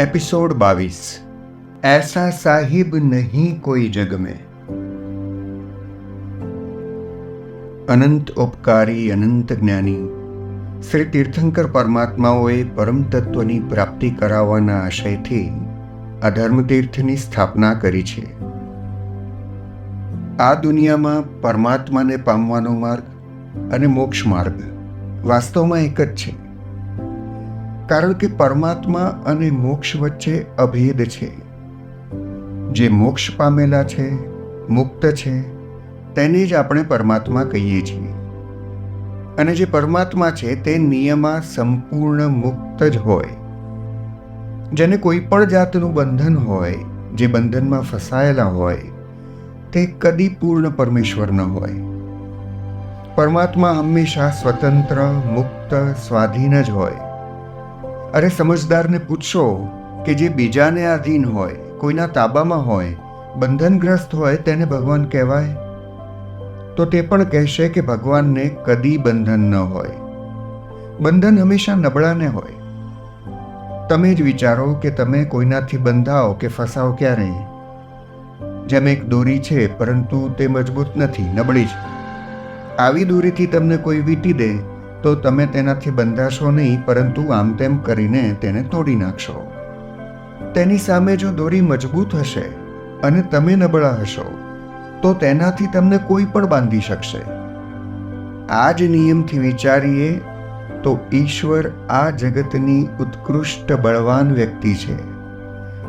Episode બાવીસ. એસા સાહિબ નહીં કોઈ જગ મેં અનંત ઉપકારી, અનંત જ્ઞાની. શ્રી તીર્થંકર પરમાત્માઓએ પરમ તત્વની પ્રાપ્તિ કરાવવાના આશયથી આ ધર્મતીર્થની સ્થાપના કરી છે. આ દુનિયામાં પરમાત્માને પામવાનો માર્ગ અને મોક્ષ માર્ગ વાસ્તવમાં એક જ છે. કારણ કે પરમાત્મા અને મોક્ષ વચ્ચે અભેદ છે. જે મોક્ષ પામેલા છે, મુક્ત છે, તેને જ આપણે પરમાત્મા કહીએ છીએ. અને જે પરમાત્મા છે, તે નિયમા સંપૂર્ણ મુક્ત જ હોય. જેને કોઈ પણ જાતનું બંધન હોય, જે બંધનમાં ફસાયેલા હોય, તે કદી પૂર્ણ પરમેશ્વર ન હોય. પરમાત્મા હંમેશા સ્વતંત્ર, મુક્ત, સ્વાધીન જ હોય. અરે સમજદારને પૂછશો કે જે બીજાને આધીન હોય, કોઈના તાબામાં હોય, બંધનગ્રસ્ત હોય તેને ભગવાન કહેવાય? તો તે પણ કહેશે કે ભગવાનને કદી બંધન ન હોય. બંધન હંમેશા નબળાને હોય. તમે જ વિચારો કે તમે કોઈનાથી બંધાઓ કે ફસાઓ ક્યારે? જેમ એક દોરી છે, પરંતુ તે મજબૂત નથી, નબળી છે. આવી દોરીથી તમને કોઈ વીટી દે તો તમે તેનાથી બંધાશો નહીં, પરંતુ આમ તેમ કરીને તેને તોડી નાખશો. તેની સામે જો દોરી મજબૂત હશે અને તમે નબળા હશો, તો તેનાથી તમને કોઈ પણ બાંધી શકશે. આ જ નિયમથી વિચારીએ તો ઈશ્વર આ જગતની ઉત્કૃષ્ટ બળવાન વ્યક્તિ છે.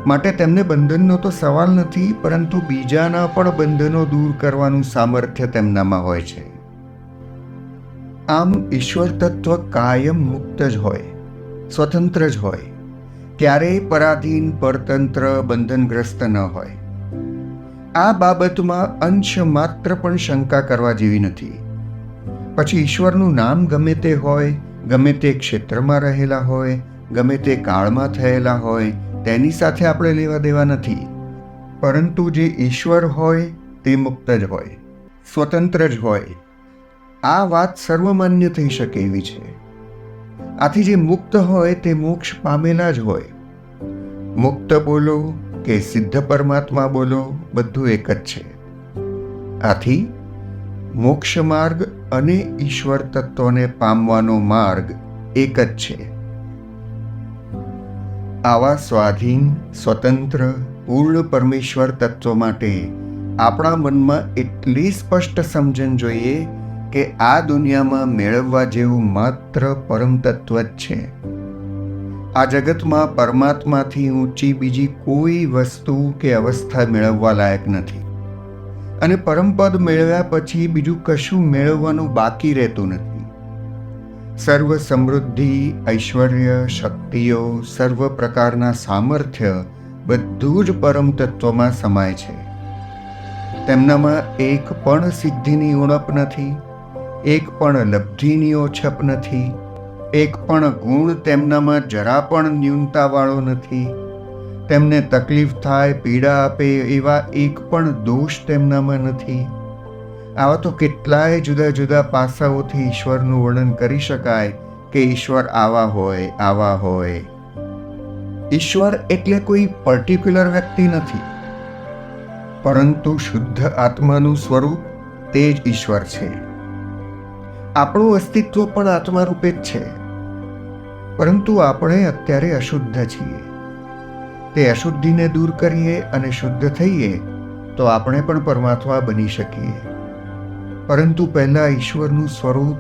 માટે તેમને બંધનનો તો સવાલ નથી, પરંતુ બીજાના પણ બંધનો દૂર કરવાનું સામર્થ્ય તેમનામાં હોય છે. આમ ઈશ્વર તત્વ કાયમ મુક્ત જ હોય, સ્વતંત્ર જ હોય. ક્યારેય પરાધીન, પરતંત્ર, બંધનગ્રસ્ત ન હોય. આ બાબતમાં અંશ માત્ર પણ શંકા કરવા જેવી નથી. પછી ઈશ્વરનું નામ ગમે તે હોય, ગમે તે ક્ષેત્રમાં રહેલા હોય, ગમે તે કાળમાં થયેલા હોય, તેની સાથે આપણે લેવા દેવા નથી. પરંતુ જે ઈશ્વર હોય, તે મુક્ત જ હોય, સ્વતંત્ર જ હોય. આ વાત સર્વમાન્ય થઈ શકે એવી છે. આથી જે મુક્ત હોય તે મોક્ષ પામેલા જ હોય. મુક્ત બોલો કે સિદ્ધ પરમાત્મા બોલો, બધું એક જ છે. આથી મોક્ષ માર્ગ અને ઈશ્વર તત્વને પામવાનો માર્ગ એક જ છે. આવા સ્વાધીન, સ્વતંત્ર, પૂર્ણ પરમેશ્વર તત્વ માટે આપણા મનમાં એટલી સ્પષ્ટ સમજણ જોઈએ કે આ દુનિયામાં મેળવવા જેવું માત્ર પરમ જ છે. આ જગતમાં પરમાત્માથી ઊંચી બીજી કોઈ વસ્તુ કે અવસ્થા મેળવવા લાયક નથી. અને પરમપદ મેળવ્યા પછી બીજું કશું મેળવવાનું બાકી રહેતું નથી. સર્વ સમૃદ્ધિ, ઐશ્વર્ય, શક્તિઓ, સર્વ પ્રકારના સામર્થ્ય બધું જ પરમ તત્વમાં સમાય છે. તેમનામાં એક પણ સિદ્ધિની ઉણપ નથી. એક પણ લબ્ધિની ઓછપ નથી, એક પણ ગુણ તેમનામાં જરા પણ ન્યૂનતાવાળો નથી. તેમને તકલીફ થાય, પીડા આપે એવા એક પણ દોષ તેમનામાં નથી. આવા તો કેટલાય જુદા જુદા પાસાઓથી ઈશ્વરનું વર્ણન કરી શકાય કે ઈશ્વર આવા હોય આવા હોય. ઈશ્વર એટલે કોઈ પર્ટિક્યુલર વ્યક્તિ નથી. પરંતુ શુદ્ધ આત્માનું સ્વરૂપ તે જ ઈશ્વર છે. આપણું અસ્તિત્વ પણ આત્મારૂપે જ છે. પરંતુ આપણે અત્યારે અશુદ્ધ છીએ. તે અશુદ્ધિને દૂર કરીએ અને શુદ્ધ થઈએ તો આપણે પણ પરમાત્મા બની શકીએ. પરંતુ પહેલાં ઈશ્વરનું સ્વરૂપ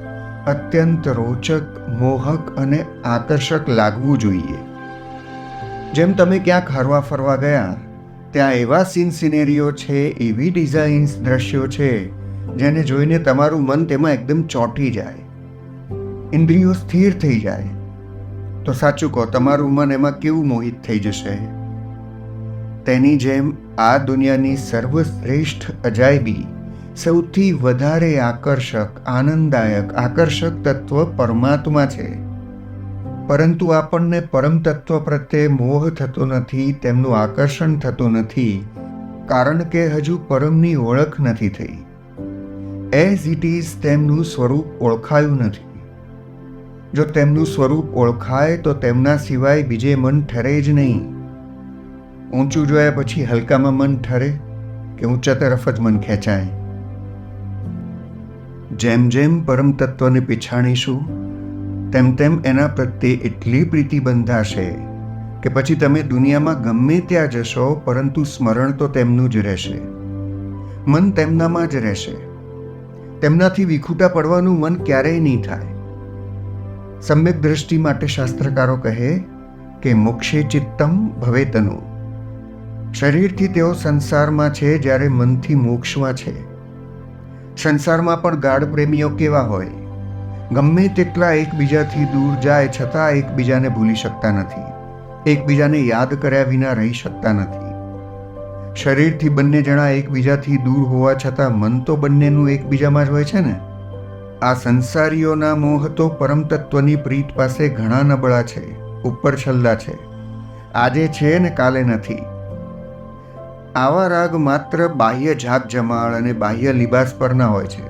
અત્યંત રોચક, મોહક અને આકર્ષક લાગવું જોઈએ. જેમ તમે ક્યાંક હરવા ફરવા ગયા, ત્યાં એવા સીન સિનેરીઓ છે, એવી ડિઝાઇન્સ દ્રશ્યો છે જેને જોઈને તમારું મન તેમાં એકદમ ચોંટી જાય. ઇન્દ્રિયો સ્થિર થઈ જાય. તો સાચું કહો, તમારું મન એમાં કેવું મોહિત થઈ જશે? તેની જેમ આ દુનિયાની સર્વશ્રેષ્ઠ અજાયબી સૌથી વધારે આકર્ષક, આનંદદાયક, આકર્ષક તત્વ પરમાત્મા છે. પરંતુ આપણને પરમ તત્વ પ્રત્યે મોહ થતો નથી, તેમનું આકર્ષણ થતું નથી, કારણ કે હજુ પરમની ઓળખ નથી થઈ. એઝ ઇટ ઇઝ તેમનું સ્વરૂપ ઓળખાયું નથી. જો તેમનું સ્વરૂપ ઓળખાય, તો તેમના સિવાય બીજે મન ઠરે જ નહીં. ઊંચું જોયા પછી હલકામાં મન ઠરે કે ઊંચા તરફ જ મન ખેંચાય. જેમ જેમ પરમ તત્વને પીછાણીશું, તેમ તેમ એના પ્રત્યે એટલી પ્રીતિ બંધાશે કે પછી તમે દુનિયામાં ગમે ત્યાં જશો, પરંતુ સ્મરણ તો તેમનું જ રહેશે. મન તેમનામાં જ રહેશે. તેમનાથી વિખૂટા પડવાનું મન ક્યારેય નહીં થાય. સમ્યક દ્રષ્ટિ માટે શાસ્ત્રકારો કહે કે મોક્ષે ચિત્તમ ભવેતનુ શરીરથી તેઓ સંસારમાં છે જ્યારે મનથી મોક્ષમાં છે. સંસારમાં પણ ગાઢ પ્રેમીઓ કેવા હોય? ગમે તેટલા એકબીજાથી દૂર જાય છતાં એકબીજાને ભૂલી શકતા નથી. એકબીજાને યાદ કર્યા વિના રહી શકતા નથી. શરીરથી બંને જણા એકબીજાથી દૂર હોવા છતાં મન તો બંનેનું એકબીજામાં જ હોય છે ને. આ સંસારીઓના મોહ તો પરમ પ્રીત પાસે ઘણા નબળા છે, ઉપર છલ્લા છે. આજે છે ને કાલે નથી. આવા રાગ માત્ર બાહ્ય ઝાક જમાળ અને બાહ્ય લિબાસ પરના હોય છે.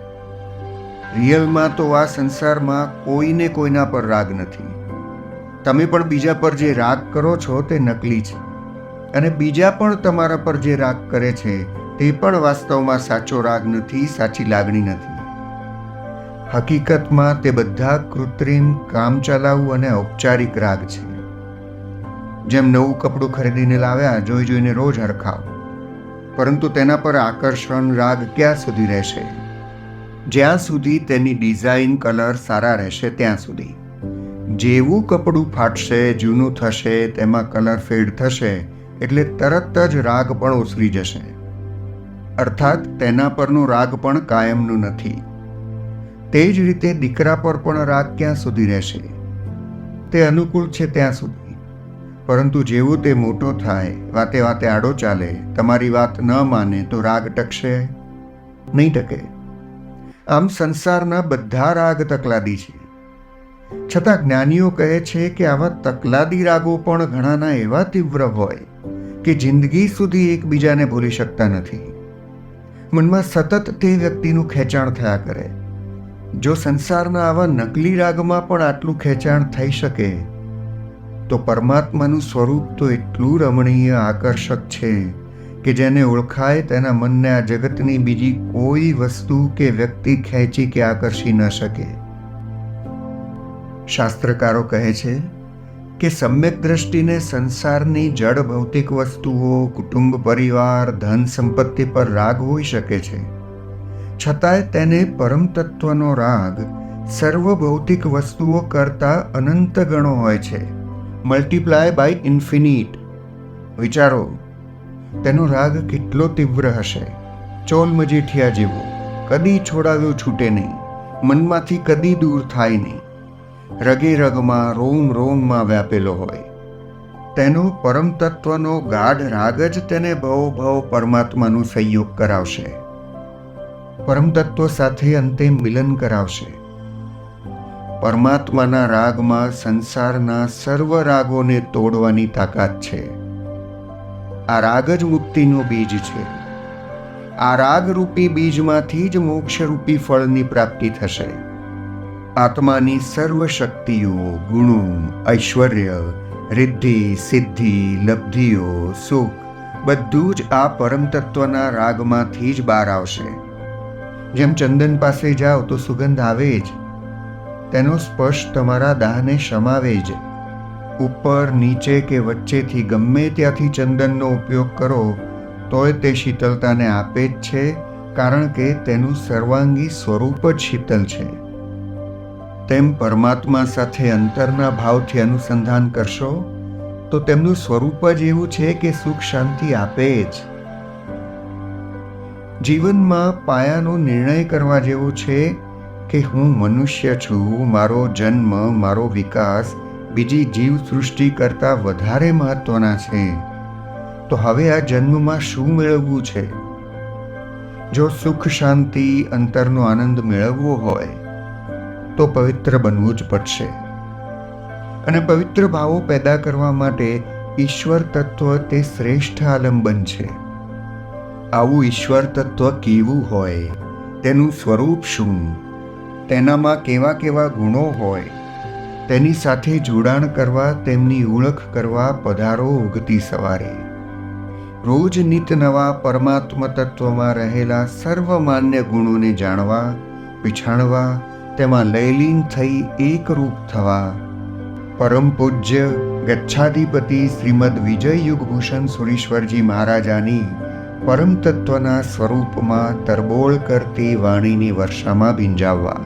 રિયલમાં તો આ સંસારમાં કોઈને કોઈના પર રાગ નથી. તમે પણ બીજા પર જે રાગ કરો છો તે નકલી છે. અને બીજા પણ તમારા પર જે રાગ કરે છે, તે પણ વાસ્તવમાં સાચો રાગ નથી, સાચી લાગણી નથી. હકીકતમાં તે બધા કૃત્રિમ કામચલાઉ અને ઔપચારિક રાગ છે. જેમ નવું કપડું ખરીદીને લાવ્યા, જોઈ જોઈને રોજ હરખાવ. પરંતુ તેના પર આકર્ષણ રાગ ક્યાં સુધી રહેશે? જ્યાં સુધી તેની ડિઝાઇન કલર સારા રહેશે, ત્યાં સુધી. જેવું કપડું ફાટશે, જૂનું થશે, તેમાં કલર ફેડ થશે એટલે તરત જ રાગ પણ ઓસરી જશે. અર્થાત તેના પરનો રાગ પણ કાયમનું નથી. તે જ રીતે દીકરા પર પણ રાગ ક્યાં સુધી રહેશે? તે અનુકૂળ છે ત્યાં સુધી. પરંતુ જેવું તે મોટો થાય, વાતે વાતે આડો ચાલે, તમારી વાત ન માને તો રાગ ટકશે? નહીં ટકે. આમ સંસારના બધા રાગ તકલાદી છે. છતાં જ્ઞાનીઓ કહે છે કે આવા તકલાદી રાગો પણ ઘણાના એવા તીવ્ર હોય. કે જિંદગી સુધી એકબીજાને ભૂલી શકતા નથી. મનમાં સતત તે વ્યક્તિનું ખેંચાણ થયા કરે. જો સંસારના આવા નકલી રાગમાં પણ આટલું ખેંચાણ થઈ શકે, તો પરમાત્માનું સ્વરૂપ તો એટલું રમણીય આકર્ષક છે કે જેને ઓળખાય તેના મનને આ જગતની બીજી કોઈ વસ્તુ કે વ્યક્તિ ખેંચી કે આકર્ષી ન શકે. શાસ્ત્રકારો કહે છે કે સમ્યક દ્રષ્ટિને સંસારની જડ ભૌતિક વસ્તુઓ, કુટુંબ, પરિવાર, ધન સંપત્તિ પર રાગ હોઈ શકે છે. છતાંય તેને પરમ તત્વનો રાગ સર્વ ભૌતિક વસ્તુઓ કરતાં અનંત ગણો હોય છે. મલ્ટીપ્લાય બાય ઇન્ફિનિટ વિચારો, તેનો રાગ કેટલો તીવ્ર હશે? ચોલ મજીઠિયા જેવો, કદી છોડાવ્યો છૂટે નહીં. મનમાંથી કદી દૂર થાય નહીં. રગે રગમાં રોમ રોમમાં વ્યાપેલો હોય. તેનો પરમ તત્વનો ગાઢ રાગ જ તેને ભવ ભવ પરમાત્માનું સંયોગ કરાવશે. પરમ તત્વ સાથે અંતે મિલન કરાવશે. પરમાત્માના રાગમાં સંસારના સર્વ રાગોને તોડવાની તાકાત છે. આ રાગ જ મુક્તિનો બીજ છે. આ રાગરૂપી બીજમાંથી જ મોક્ષરૂપી ફળની પ્રાપ્તિ થશે. આત્માની સર્વ શક્તિઓ ગુણો, ઐશ્વર્ય, રિદ્ધિ, સિદ્ધિ, લબ્ધિઓ, સુખ, બધું જ આ પરમતત્વના રાગમાંથી જ બહાર આવશે. જેમ ચંદન પાસે જાઓ તો સુગંધ આવે જ. તેનો સ્પર્શ તમારા દાહને શમાવે જ. ઉપર, નીચે કે વચ્ચેથી ગમે ત્યાંથી ચંદનનો ઉપયોગ કરો, તોય તે શીતળતાને આપે જ છે, કારણ કે તેનું સર્વાંગી સ્વરૂપ જ શીતલ છે. તેમ પરમાત્મા સાથે અંતરના ભાવથી અનુસંધાન કરશો, તો તેમનું સ્વરૂપ જ એવું છે કે સુખ શાંતિ આપે જ. જીવનમાં પાયાનો નિર્ણય કરવા જેવો છે કે હું મનુષ્ય છું, મારો જન્મ, મારો વિકાસ, બીજી જીવ સૃષ્ટિ કરતાં વધારે મહત્વના છે. તો હવે આ જન્મમાં શું મેળવવું છે? જો સુખ શાંતિ અંતરનો આનંદ મેળવવો હોય તો પવિત્ર બનવું જ પડશે. અને પવિત્ર ભાવો પેદા કરવા માટે ઈશ્વર તત્વ તે શ્રેષ્ઠ આલંબન છે. આવું ઈશ્વર તત્વ કેવું હોય? તેનું સ્વરૂપ શું? તેનામાં કેવા કેવા ગુણો હોય? તેની સાથે જોડાણ કરવા, તેમની ઓળખ કરવા પધારો ઉગતી સવારે. રોજ નિત નવા પરમાત્મ તત્વમાં રહેલા સર્વમાન્ય ગુણોને જાણવા, પીછાણવા તેમાં લયલીન થઈ એકરૂપ થવા. પરમ પૂજ્ય ગચ્છાધિપતિ શ્રીમદ વિજય યુગભૂષણ સુરીશ્વરજી મહારાજાની પરમ તત્વના સ્વરૂપમાં તરબોળ કરતી વાણીની વર્ષામાં ભીંજાવવા.